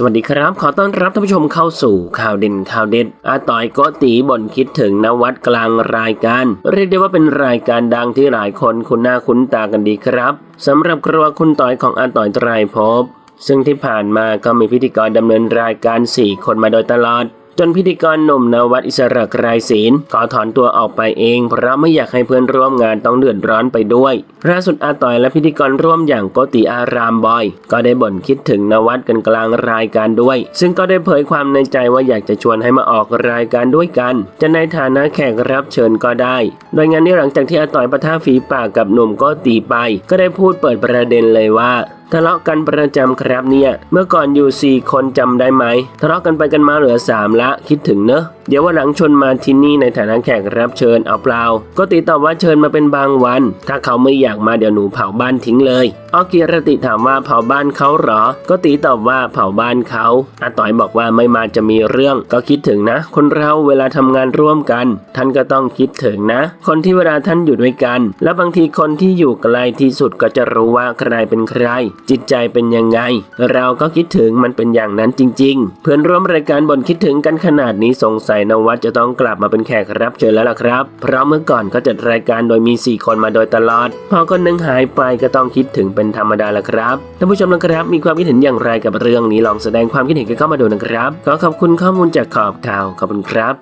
สวัสดีครับ ขอต้อนรับท่านผู้ชมเข้าสู่ข่าวเด่นข่าวเด็ด อาต่อยก็ตีบ่นคิดถึงนวัดกลางรายการ เรียกได้ว่าเป็นรายการดังที่หลายคนคุ้นหน้าคุ้นตากันดีครับสำหรับครัวคุณต่อยของอาต่อยไตรภพซึ่งที่ผ่านมาก็มีพิธีกรดำเนินรายการ 4 คนมาโดยตลอด จนพิธีกรหนุ่มนวัดอิสระกรายศีลขอถอนตัวออกไปเอง เพราะไม่อยากให้เพื่อนร่วมงานต้องเดือดร้อนไปด้วยล่าสุดอาต่อยและพิธีกรร่วมอย่างโกติอารามบอย ก็ได้บ่นคิดถึงนวัดกันกลางรายการด้วย ซึ่งก็ได้เผยความในใจว่าอยากจะชวนให้มาออกรายการด้วยกัน จะในฐานะแขกรับเชิญก็ได้ โดยงานนี้หลังจากที่อาต่อยปะทะฝีปากกับหนุ่มโกติไป ก็ได้พูดเปิดประเด็นเลยว่า ทะเลาะกันประจำครับเนี่ย เมื่อก่อนอยู่ 4 คนจำได้ไหม ทะเลาะกันไปกันมาเหลือ 3 ละ คิดถึงเนอะ เดี๋ยววันหลังชวนมาที่นี่ในฐานะแขกรับเชิญเอาเปล่า ก็ติตอบว่าเชิญมาเป็นบางวัน ถ้าเขาไม่อยากมาเดี๋ยวหนูเผาบ้านทิ้งเลยออกีรติถามว่าเผาบ้านเขาเหรอ ก็ตีตอบว่าเผาบ้านเขาอาต่อยบอกว่าไม่มาจะมีเรื่อง ก็คิดถึงนะ คนเราเวลาทำงานร่วมกัน ท่านก็ต้องคิดถึงนะ คนที่เวลาท่านอยู่ด้วยกัน และบางทีคนที่อยู่ไกลที่สุดก็จะรู้ว่าใครเป็นใคร จิตใจเป็นยังไง เราก็คิดถึงมันเป็นอย่างนั้นจริง ๆ เพื่อนร่วมรายการบ่นคิดถึงกันขนาดนี้สงสัยนวัดจะต้องกลับมาเป็นแขกรับเชิญแล้วล่ะครับ เพราะเมื่อก่อนก็จัดรายการโดยมี 4 คนมาโดยตลอด พอคนหนึงหายไปก็ต้องคิดถึงเป็นธรรมดาละครับ ท่านผู้ชมนะครับ มีความคิดเห็นอย่างไรกับเรื่องนี้ลองแสดงความคิดเห็นกันเข้ามาดูนะครับ ขอขอบคุณข้อมูลจากขอบข่าว ขอบคุณครับ